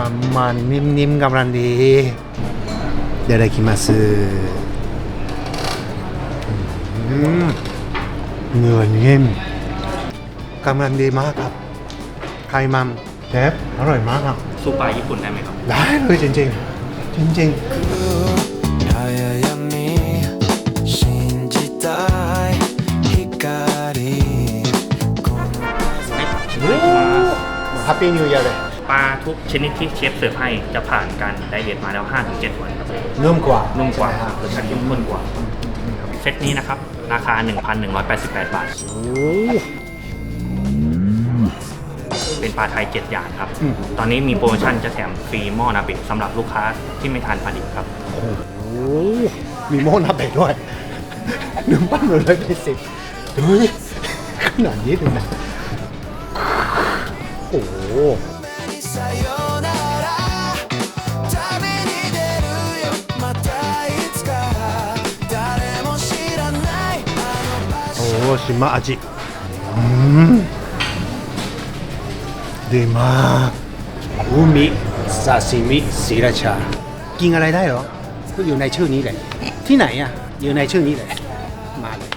ความมันนิ่มๆกำลังดีเดี๋ยวไคิมาซึเนื้อนิ่มกำลังดีมากครับ ไข่มัมเชฟอร่อยมากครับซุปปลาญี่ปุ่นได้ไหมครับ ได้เลยจริงๆ จริงๆฮัปปี้นิวเยียร์เลย ปลาทุกชนิดที่เชฟเสิร์ฟให้จะผ่านการไดเอทมาแล้ว 5-7 วันครับนุ่มกว่านุ่มกว่าใช่ไหรสชาติเข้มข้นกว่าเซตนี้นะครับ ราคา 1,188 บาท โอ้ เป็นปลาไทย 7 อย่างครับ อืม ตอนนี้มีโปรโมชั่นจะแถมฟรีหม้อนาเบะสำหรับลูกค้าที่ไม่ทานปลาดิบครับโหมีโม่นับเบกด้วยหนึ่งปั้นเลยไปสิบดูดิขนาดนี้เลยนะโอ้โห さよなら旅に出るよまたいつか誰も知らないあの場所 โอ้ชิมะอาจิอืมดีมากอูมิซาซิมิสีราชา กินอะไรได้เหรอ ก็อยู่ในชื่อนี้เลย ที่ไหนอ่ะ อยู่ในชื่อนี้เลย มาเลย